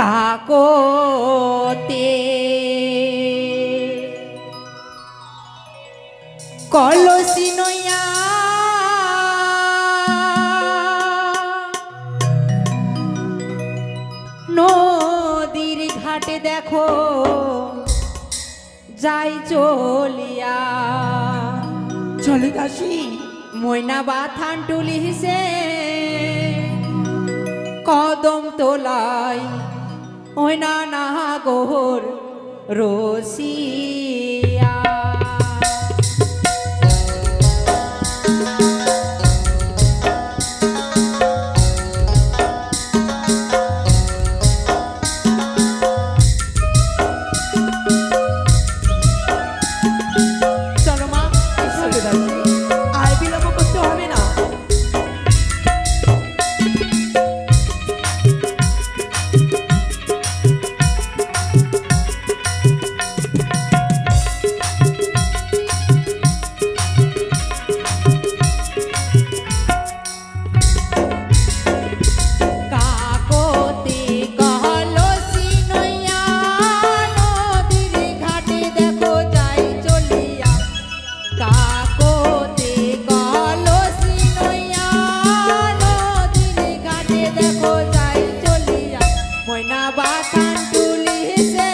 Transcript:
কাকতে। কলসি নইয়া নদীর ঘাটে দেখো যাই চলিয়া। চলে দাসী ময়না বাথান টুলি হিসে কদম তোলাই ওই না না গোর রসিয়া। কাটান তুলিছে